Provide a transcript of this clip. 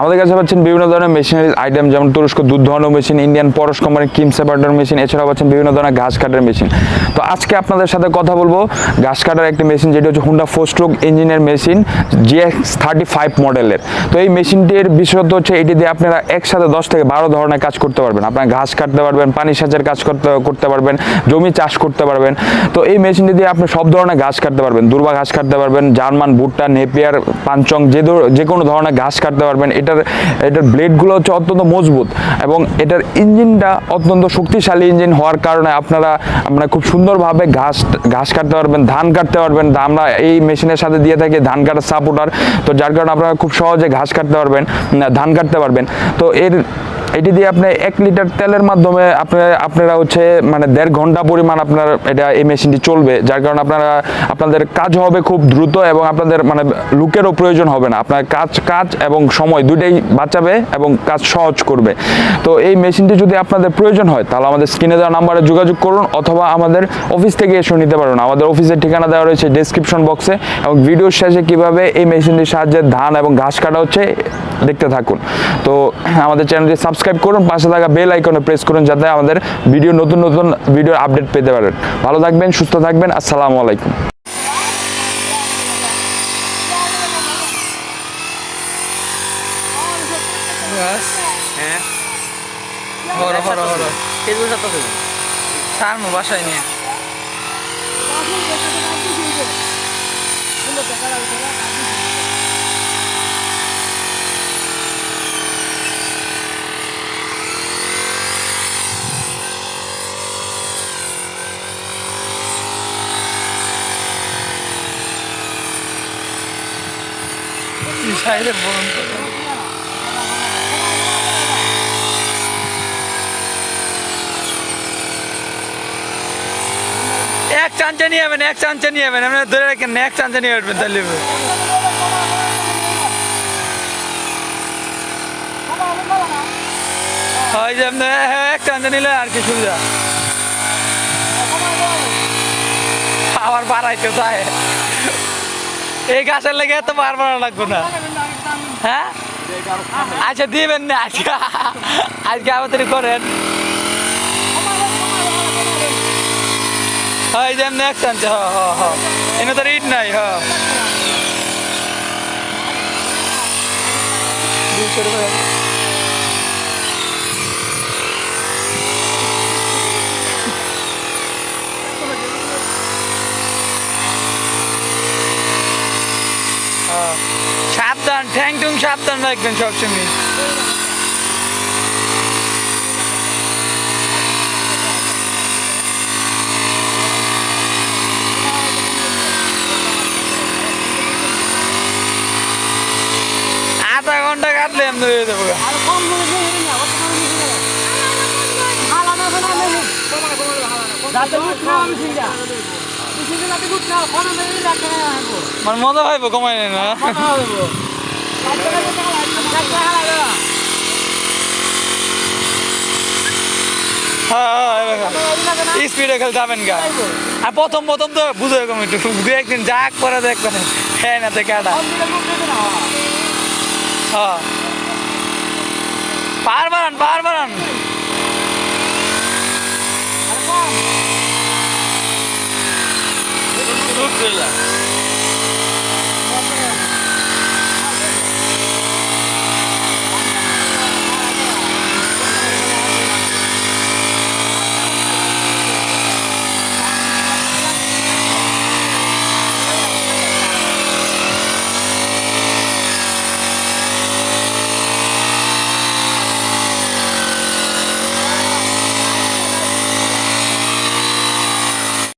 আমাদের কাছে পাচ্ছেন বিভিন্ন ধরনের মেশিনারি আইটেম যেমন তুরস্ক দুধ ধোয়ানো মেশিন ইন্ডিয়ান পরশ কোম্পানির কিম সেপারেটর মেশিন এছাড়াও পাচ্ছেন বিভিন্ন ধরনের ঘাস কাটার মেশিন তো আজকে আপনাদের সাথে কথা বলব ঘাস কাটার একটি মেশিন যেটি হচ্ছে হুন্ডা ফোর স্ট্রোক ইঞ্জিনের মেশিন জিএক্স থার্টি ফাইভ মডেলের তো এই মেশিনটির বিশেষত্ব হচ্ছে এটি দিয়ে আপনারা একসাথে দশ থেকে বারো ধরনের কাজ করতে পারবেন। আপনারা ঘাস কাটতে পারবেন, পানি সেচের কাজ করতে করতে পারবেন, জমি চাষ করতে পারবেন। তো এই মেশিনটি দিয়ে আপনি সব ধরনের ঘাস কাটতে পারবেন। দুর্বা ঘাস কাটতে পারবেন, জার্মান, ভুট্টা, নেপিয়ার পাঞ্চং যে যে কোনো ধরনের ঘাস কাটতে পারবেন। এটার এটার ব্লেডগুলো হচ্ছে অত্যন্ত মজবুত এবং এটার ইঞ্জিনটা অত্যন্ত শক্তিশালী ইঞ্জিন হওয়ার কারণে আপনারা আপনারা খুব সুন্দরভাবে ঘাস ঘাস কাটতে পারবেন, ধান কাটতে পারবেন। আমরা এই মেশিনের সাথে দিয়ে থাকি ধান কাটার সাপোর্টার তো যার কারণে আপনারা খুব সহজে ঘাস কাটতে পারবেন ধান কাটতে পারবেন। তো এর এটি দিয়ে আপনি এক লিটার তেলের মাধ্যমে আপনারা আপনারা হচ্ছে মানে দেড় ঘণ্টা পরিমাণ আপনার এটা এই মেশিনটি চলবে, যার কারণে আপনারা, আপনাদের কাজ হবে খুব দ্রুত এবং আপনাদের মানে লুকেরও প্রয়োজন হবে না। আপনার কাজ কাজ এবং সময় দুইটাই বাঁচাবে এবং কাজ সহজ করবে। তো এই মেশিনটি যদি আপনাদের প্রয়োজন হয়, তাহলে আমাদের স্ক্রিনে দেওয়া নাম্বারে যোগাযোগ করুন অথবা আমাদের অফিস থেকে এসে নিতে পারুন আমাদের অফিসের ঠিকানা দেওয়া রয়েছে ডেসক্রিপশন বক্সে এবং ভিডিওর শেষে কীভাবে এই মেশিনটির সাহায্যে ধান এবং ঘাস কাটা হচ্ছে, দেখতে থাকুন। তো আমাদের চ্যানেলটি সাবস্ক্রাইব করুন, পাশে থাকা বেল আইকনে প্রেস করুন যাতে আমাদের ভিডিও নতুন নতুন ভিডিওর আপডেট পেতে পারেন। ভালো থাকবেন, সুস্থ থাকবেন, আসসালামু আলাইকুম। হ্যাঁ। বাসায় নিয়ে সাইডে বরণ করে এক চাঞ্চা নিয়ে যাবেন এক চাঞ্চা নিয়ে যাবেন আপনি ধরে রাখেন না, এক চাঞ্চা নিয়ে উঠবেন তাহলে হবে। হয় যে আপনি হ্যাঁ, এক চাঞ্চা নিলে আর কি সুবিধা আবার বাড়াইতে চায় এই গাছের লেগে এত বার বার লাগবো না। হ্যাঁ? আচ্ছা দিবেন না। আজকে আজকে আমাদের করেন। হয় যে এমনি এক হ হ এনে তো ইট নাই হ হ্যাঁ। সাবধান ঠ্যাং টুং সাবধান রাখবেন সবসময় আধা ঘণ্টা কাটলে যাব মানে মজা হইব কমাই না স্পিডে খেলে যাবেন গা। আর প্রথম প্রথম তো বুঝে এরকম একটু। দু একদিন যাক করে দেখবেন। হ্যাঁ না থেকে আটা হ্যাঁ। পার বাড়ান পার বাড়ান।